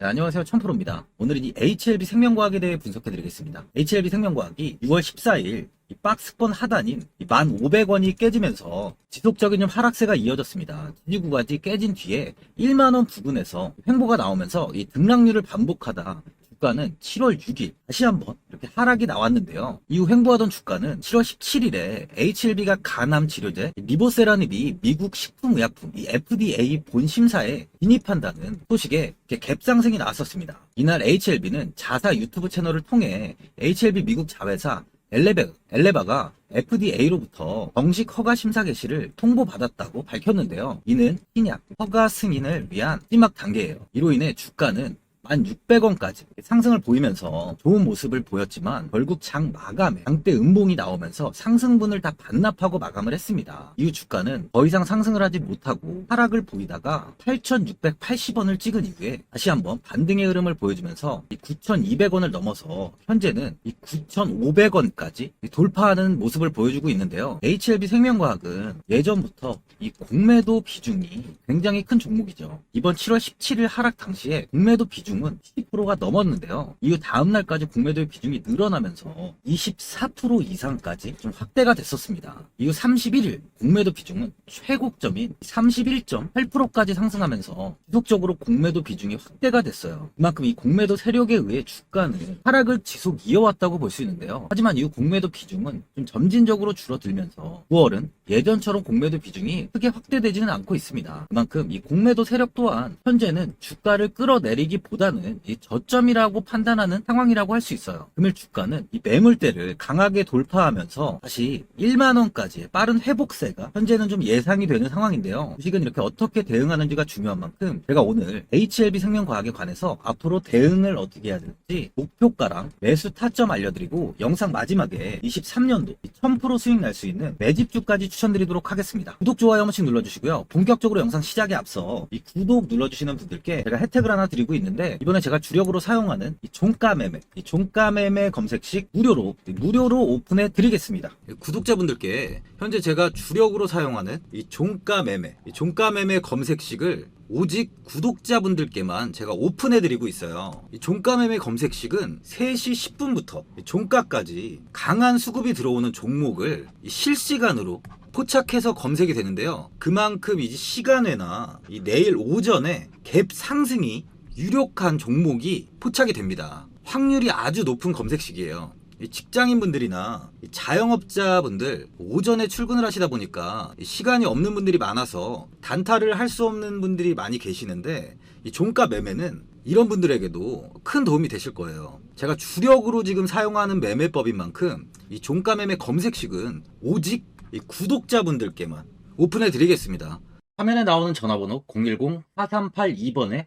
네, 안녕하세요. 천프로입니다. 오늘은 이 HLB 생명과학에 대해 분석해 드리겠습니다. HLB 생명과학이 6월 14일 이 박스권 하단인 1,500원이 깨지면서 지속적인 좀 하락세가 이어졌습니다. 지지구까지 깨진 뒤에 1만원 부근에서 횡보가 나오면서 이 등락률을 반복하다 주가는 7월 6일 다시 한번 이렇게 하락이 나왔는데요. 이후 횡보하던 주가는 7월 17일에 HLB가 간암 치료제 리보세라닙이 미국 식품의약품 이 FDA 본심사에 진입한다는 소식에 갭상승이 나왔었습니다. 이날 HLB는 자사 유튜브 채널을 통해 HLB 미국 자회사 엘레베, 엘레바가 FDA로부터 정식 허가 심사 개시를 통보받았다고 밝혔는데요. 이는 신약 허가 승인을 위한 마지막 단계예요. 이로 인해 주가는 1,600원까지 상승을 보이면서 좋은 모습을 보였지만 결국 장 마감에 장대 음봉이 나오면서 상승분을 다 반납하고 마감을 했습니다. 이후 주가는 더 이상 상승을 하지 못하고 하락을 보이다가 8,680원을 찍은 이후에 다시 한번 반등의 흐름을 보여주면서 9,200원을 넘어서 현재는 이 9,500원까지 돌파하는 모습을 보여주고 있는데요. HLB 생명과학은 예전부터 이 공매도 비중이 굉장히 큰 종목이죠. 이번 7월 17일 하락 당시에 공매도 비중 은 10%가 넘었는데요. 이후 다음 날까지 공매도의 비중이 늘어나면서 24% 이상까지 좀 확대가 됐었습니다. 이후 31일 공매도 비중은 최고점인 31.8%까지 상승하면서 지속적으로 공매도 비중이 확대가 됐어요. 그만큼 이 공매도 세력에 의해 주가는 하락을 지속 이어왔다고 볼 수 있는데요. 하지만 이후 공매도 비중은 좀 점진적으로 줄어들면서 9월은 예전처럼 공매도 비중이 크게 확대되지는 않고 있습니다. 그만큼 이 공매도 세력 또한 현재는 주가를 끌어내리기보다 는이 저점이라고 판단하는 상황이라고 할 수 있어요. 금일 주가는 이 매물대를 강하게 돌파하면서 다시 1만 원까지의 빠른 회복세가 현재는 좀 예상이 되는 상황인데요. 주식은 이렇게 어떻게 대응하는지가 중요한 만큼 제가 오늘 HLB 생명과학에 관해서 앞으로 대응을 어떻게 해야 되는지 목표가랑 매수 타점 알려드리고 영상 마지막에 23년도 1000% 수익 날 수 있는 매집주까지 추천드리도록 하겠습니다. 구독, 좋아요 한 번씩 눌러주시고요. 본격적으로 영상 시작에 앞서 이 구독 눌러주시는 분들께 제가 혜택을 하나 드리고 있는데 이번에 제가 주력으로 사용하는 이 종가 매매, 이 종가 매매 검색식 무료로 무료로 오픈해 드리겠습니다. 구독자분들께 현재 제가 주력으로 사용하는 이 종가 매매, 이 종가 매매 검색식을 오직 구독자분들께만 제가 오픈해드리고 있어요. 이 종가매매 검색식은 3시 10분부터 종가까지 강한 수급이 들어오는 종목을 이 실시간으로 포착해서 검색이 되는데요. 그만큼 이제 시간외나 이 내일 오전에 갭 상승이 유력한 종목이 포착이 됩니다. 확률이 아주 높은 검색식이에요. 이 직장인분들이나 이 자영업자분들 오전에 출근을 하시다 보니까 이 시간이 없는 분들이 많아서 단타를 할 수 없는 분들이 많이 계시는데 이 종가 매매는 이런 분들에게도 큰 도움이 되실 거예요. 제가 주력으로 지금 사용하는 매매법인 만큼 이 종가 매매 검색식은 오직 이 구독자분들께만 오픈해 드리겠습니다. 화면에 나오는 전화번호 010-4382번에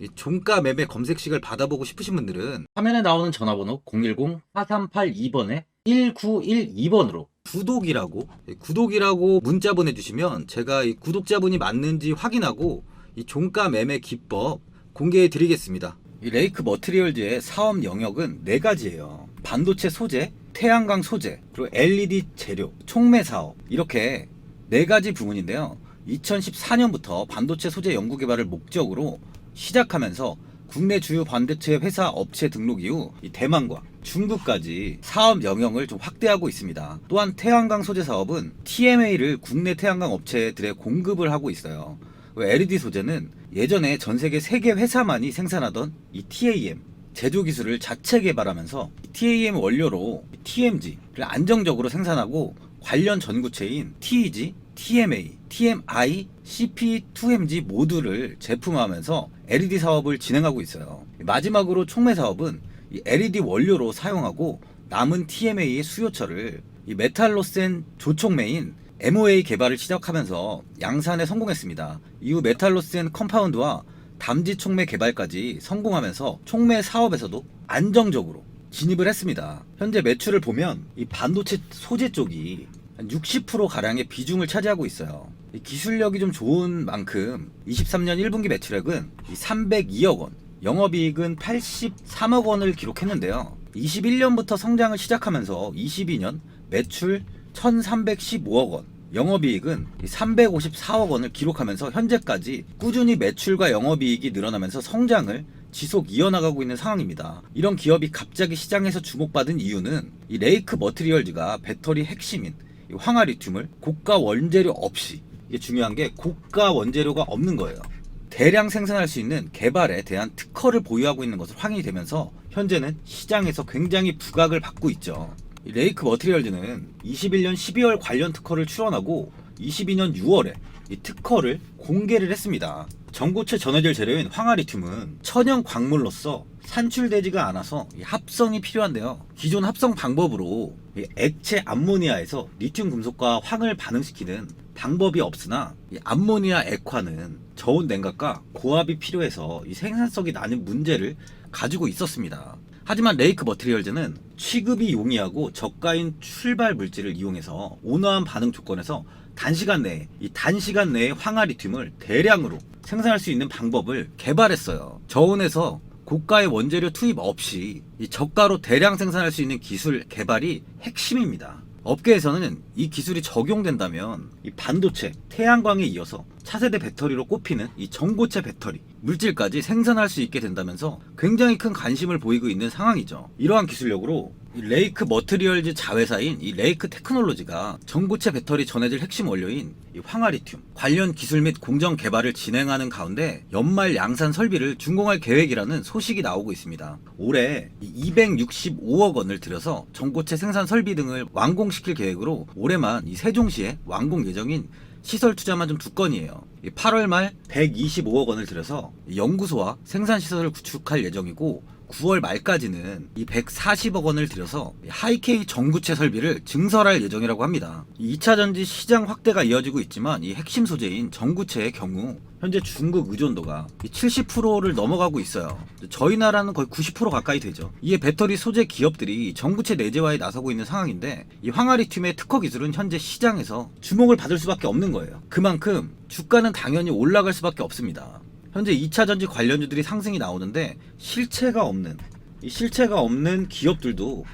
이 종가 매매 검색식을 받아보고 싶으신 분들은 화면에 나오는 전화번호 010-4382번에 1912번으로 구독이라고 예, 구독이라고 문자 보내주시면 제가 이 구독자분이 맞는지 확인하고 이 종가 매매 기법 공개해 드리겠습니다. 이 레이크 머트리얼즈의 사업 영역은 네 가지예요. 반도체 소재, 태양광 소재, 그리고 LED 재료, 촉매 사업 이렇게 네 가지 부문인데요. 2014년부터 반도체 소재 연구 개발을 목적으로 시작하면서 국내 주요 반도체 회사 업체 등록 이후 이 대만과 중국까지 사업 영역을 좀 확대하고 있습니다. 또한 태양광 소재 사업은 TMA를 국내 태양광 업체들에 공급을 하고 있어요. LED 소재는 예전에 전 세계 3개 회사만이 생산하던 이 TAM 제조 기술을 자체 개발하면서 TAM 원료로 TMG를 안정적으로 생산하고 관련 전구체인 TEG, TMA, TMI, CP2MG 모두를 제품화하면서 LED 사업을 진행하고 있어요. 마지막으로 촉매 사업은 이 LED 원료로 사용하고 남은 TMA의 수요처를 이 메탈로 센 조촉매인 MOA 개발을 시작하면서 양산에 성공했습니다. 이후 메탈로 센 컴파운드와 담지 촉매 개발까지 성공하면서 촉매 사업에서도 안정적으로 진입을 했습니다. 현재 매출을 보면 이 반도체 소재 쪽이 한60% 가량의 비중을 차지하고 있어요. 이 기술력이 좀 좋은 만큼 23년 1분기 매출액은 이 302억 원, 영업이익은 83억 원을 기록했는데요. 21년부터 성장을 시작하면서 22년 매출 1315억 원, 영업이익은 354억 원을 기록하면서 현재까지 꾸준히 매출과 영업이익이 늘어나면서 성장을 지속 이어나가고 있는 상황입니다. 이런 기업이 갑자기 시장에서 주목받은 이유는 이 레이크 머티리얼즈가 배터리 핵심인 이 황화리튬을 고가 원재료 없이 이게 중요한 게 고가 원재료가 없는 거예요. 대량 생산할 수 있는 개발에 대한 특허를 보유하고 있는 것을 확인이 되면서 현재는 시장에서 굉장히 부각을 받고 있죠. 이 레이크 머티리얼즈는 21년 12월 관련 특허를 출원하고 22년 6월에 이 특허를 공개를 했습니다. 전고체 전해질 재료인 황화리튬은 천연 광물로서 산출되지가 않아서 이 합성이 필요한데요. 기존 합성 방법으로 이 액체 암모니아에서 리튬 금속과 황을 반응시키는 방법이 없으나 이 암모니아 액화는 저온 냉각과 고압이 필요해서 이 생산성이 나는 문제를 가지고 있었습니다. 하지만 레이크 머티리얼즈는 취급이 용이하고 저가인 출발 물질을 이용해서 온화한 반응 조건에서 단시간 내에 이 단시간 내에 황화리튬을 대량으로 생산할 수 있는 방법을 개발했어요. 저온에서 고가의 원재료 투입 없이 이 저가로 대량 생산할 수 있는 기술 개발이 핵심입니다. 업계에서는 이 기술이 적용된다면 이 반도체, 태양광에 이어서 차세대 배터리로 꼽히는 이 전고체 배터리 물질까지 생산할 수 있게 된다면서 굉장히 큰 관심을 보이고 있는 상황이죠. 이러한 기술력으로 이 레이크 머트리얼즈 자회사인 이 레이크 테크놀로지가 전고체 배터리 전해질 핵심 원료인 이 황화리튬 관련 기술 및 공정 개발을 진행하는 가운데 연말 양산 설비를 준공할 계획이라는 소식이 나오고 있습니다. 올해 265억 원을 들여서 전고체 생산 설비 등을 완공시킬 계획으로 올해만 이 세종시에 완공 예정인 시설 투자만 좀 두 건이에요. 8월 말 125억 원을 들여서 연구소와 생산 시설을 구축할 예정이고 9월 말까지는 이 140억 원을 들여서 하이케이 전구체 설비를 증설할 예정이라고 합니다. 2차 전지 시장 확대가 이어지고 있지만 이 핵심 소재인 전구체의 경우 현재 중국 의존도가 70%를 넘어가고 있어요. 저희 나라는 거의 90% 가까이 되죠. 이에 배터리 소재 기업들이 전구체 내재화에 나서고 있는 상황인데 이 황화리튬의 특허 기술은 현재 시장에서 주목을 받을 수밖에 없는 거예요. 그만큼 주가는 당연히 올라갈 수밖에 없습니다. 현재 2차 전지 관련주들이 상승이 나오는데 실체가 없는 이 실체가 없는 기업들도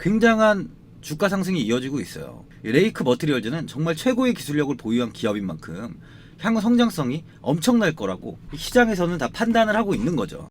굉장한 주가 상승이 이어지고 있어요. 이 레이크 머티리얼즈는 정말 최고의 기술력을 보유한 기업인 만큼 향후 성장성이 엄청날 거라고 시장에서는 다 판단을 하고 있는 거죠.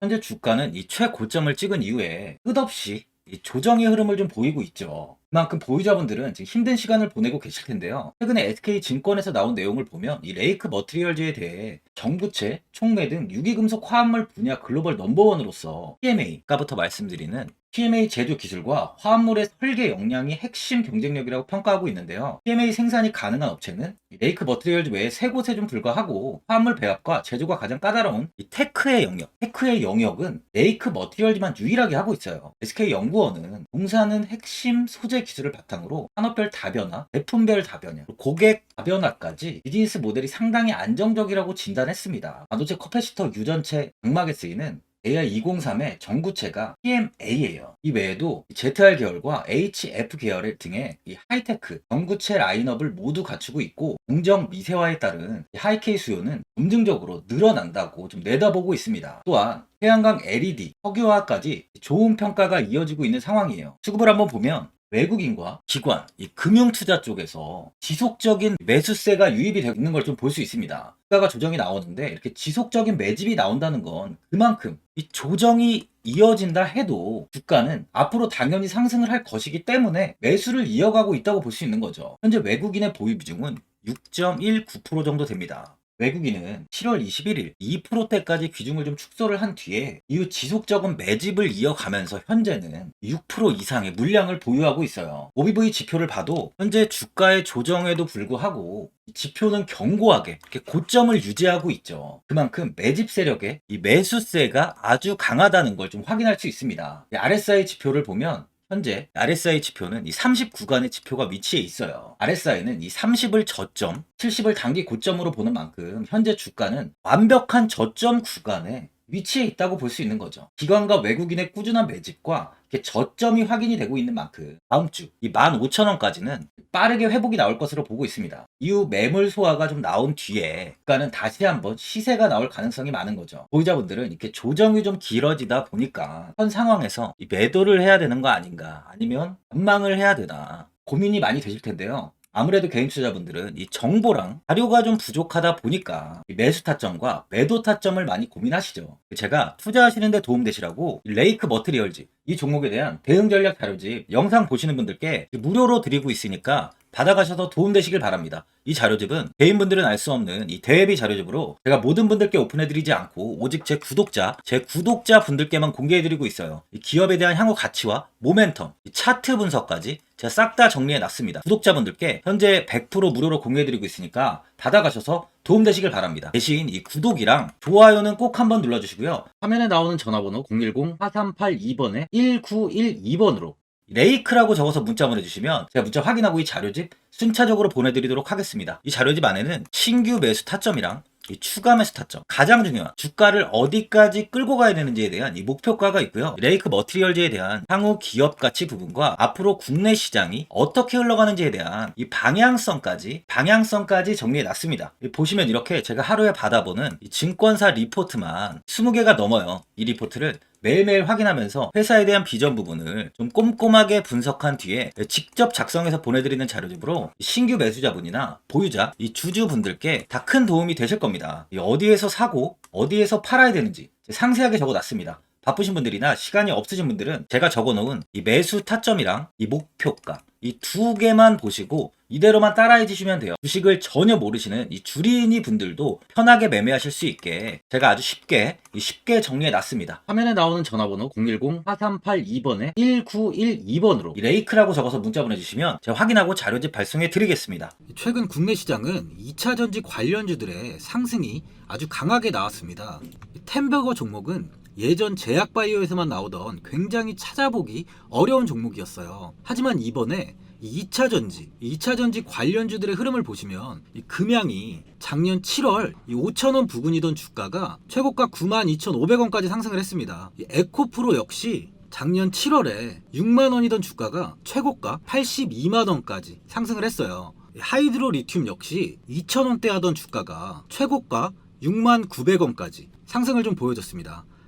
현재 주가는 이 최고점을 찍은 이후에 끝없이 이 조정의 흐름을 좀 보이고 있죠. 그만큼 보유자분들은 지금 힘든 시간을 보내고 계실 텐데요. 최근에 SK 증권에서 나온 내용을 보면 이 레이크 머티리얼즈에 대해 전구체, 촉매 등 유기금속 화합물 분야 글로벌 넘버원으로서 PMA가부터 말씀드리는 PMA 제조 기술과 화합물의 설계 역량이 핵심 경쟁력이라고 평가하고 있는데요. PMA 생산이 가능한 업체는 이 레이크 머티리얼즈 외에 세 곳에 좀 불과하고 화합물 배합과 제조가 가장 까다로운 이 테크의 영역, 테크의 영역은 레이크 머티리얼즈만 유일하게 하고 있어요. SK 연구원은 공사하는 핵심 소재 기술을 바탕으로 산업별 다변화, 제품별 다변화, 고객 다변화까지 비즈니스 모델이 상당히 안정적이라고 진단했습니다. 반도체 커패시터 유전체 각막에 쓰이는 AI203의 전구체가 PMA예요. 이 외에도 ZR 계열과 HF 계열 등의 이 하이테크 전구체 라인업을 모두 갖추고 있고 공정 미세화에 따른 이 하이케이 수요는 점증적으로 늘어난다고 좀 내다보고 있습니다. 또한 태양광 LED, 석유화까지 좋은 평가가 이어지고 있는 상황이에요. 수급을 한번 보면 외국인과 기관, 이 금융 투자 쪽에서 지속적인 매수세가 유입이 되고 있는 걸 좀 볼 수 있습니다. 주가가 조정이 나오는데 이렇게 지속적인 매집이 나온다는 건 그만큼 이 조정이 이어진다 해도 주가는 앞으로 당연히 상승을 할 것이기 때문에 매수를 이어가고 있다고 볼 수 있는 거죠. 현재 외국인의 보유 비중은 6.19% 정도 됩니다. 외국인은 7월 21일 2%대까지 비중을 좀 축소를 한 뒤에 이후 지속적인 매집을 이어가면서 현재는 6% 이상의 물량을 보유하고 있어요. OBV 지표를 봐도 현재 주가의 조정에도 불구하고 이 지표는 견고하게 이렇게 고점을 유지하고 있죠. 그만큼 매집 세력의 이 매수세가 아주 강하다는 걸 좀 확인할 수 있습니다. 이 RSI 지표를 보면 현재 RSI 지표는 이 39간의 지표가 위치해 있어요. RSI는 이 30을 저점, 70을 단기 고점으로 보는 만큼 현재 주가는 완벽한 저점 구간에 위치해 있다고 볼 수 있는 거죠. 기관과 외국인의 꾸준한 매집과 저점이 확인이 되고 있는 만큼 다음 주 이 15,000원까지는 빠르게 회복이 나올 것으로 보고 있습니다. 이후 매물 소화가 좀 나온 뒤에 주가는 다시 한번 시세가 나올 가능성이 많은 거죠. 보유자분들은 이렇게 조정이 좀 길어지다 보니까 현 상황에서 이 매도를 해야 되는 거 아닌가 아니면 전망을 해야 되나 고민이 많이 되실 텐데요. 아무래도 개인 투자분들은 이 정보랑 자료가 좀 부족하다 보니까 이 매수 타점과 매도 타점을 많이 고민하시죠. 제가 투자하시는데 도움되시라고 이 레이크 머트리얼즈 이 종목에 대한 대응 전략 자료집 영상 보시는 분들께 무료로 드리고 있으니까 받아가셔서 도움되시길 바랍니다. 이 자료집은 개인분들은 알 수 없는 이 대외비 자료집으로 제가 모든 분들께 오픈해드리지 않고 오직 제 구독자, 제 구독자 분들께만 공개해드리고 있어요. 이 기업에 대한 향후 가치와 모멘텀, 이 차트 분석까지 제가 싹 다 정리해 놨습니다. 구독자분들께 현재 100% 무료로 공유해드리고 있으니까 받아가셔서 도움되시길 바랍니다. 대신 이 구독이랑 좋아요는 꼭 한번 눌러주시고요. 화면에 나오는 전화번호 010-4382번에 1912번으로 레이크라고 적어서 문자 보내주시면 제가 문자 확인하고 이 자료집 순차적으로 보내드리도록 하겠습니다. 이 자료집 안에는 신규 매수 타점이랑 이 추가 매수 타점 가장 중요한 주가를 어디까지 끌고 가야 되는지에 대한 이 목표가가 있고요. 레이크 머티리얼즈에 대한 향후 기업 가치 부분과 앞으로 국내 시장이 어떻게 흘러가는지에 대한 이 방향성까지 방향성까지 정리해 놨습니다. 보시면 이렇게 제가 하루에 받아보는 이 증권사 리포트만 20개가 넘어요. 이 리포트를 매일매일 확인하면서 회사에 대한 비전 부분을 좀 꼼꼼하게 분석한 뒤에 직접 작성해서 보내드리는 자료집으로 신규 매수자분이나 보유자, 이 주주분들께 다 큰 도움이 되실 겁니다. 이 어디에서 사고, 어디에서 팔아야 되는지 상세하게 적어놨습니다. 바쁘신 분들이나 시간이 없으신 분들은 제가 적어놓은 이 매수 타점이랑 이 목표가 이 두 개만 보시고 이대로만 따라해 주시면 돼요. 주식을 전혀 모르시는 이 주린이 분들도 편하게 매매하실 수 있게 제가 아주 쉽게 이 쉽게 정리해 놨습니다. 화면에 나오는 전화번호 010-4382번에 1912번으로 이 레이크라고 적어서 문자 보내주시면 제가 확인하고 자료집 발송해 드리겠습니다. 최근 국내 시장은 2차 전지 관련주들의 상승이 아주 강하게 나왔습니다. 템버거 종목은 예전 제약바이오에서만 나오던 굉장히 찾아보기 어려운 종목이었어요. 하지만 이번에 이 2차 전지, 2차 전지 관련주들의 흐름을 보시면 이 금양이 작년 7월 이 5천원 부근이던 주가가 최고가 92,500원까지 상승을 했습니다. 이 에코프로 역시 작년 7월에 6만 원이던 주가가 최고가 82만 원까지 상승을 했어요. 이 하이드로 리튬 역시 2,000원대 하던 주가가 최고가 6만 900원까지 상승을 좀 보여줬습니다.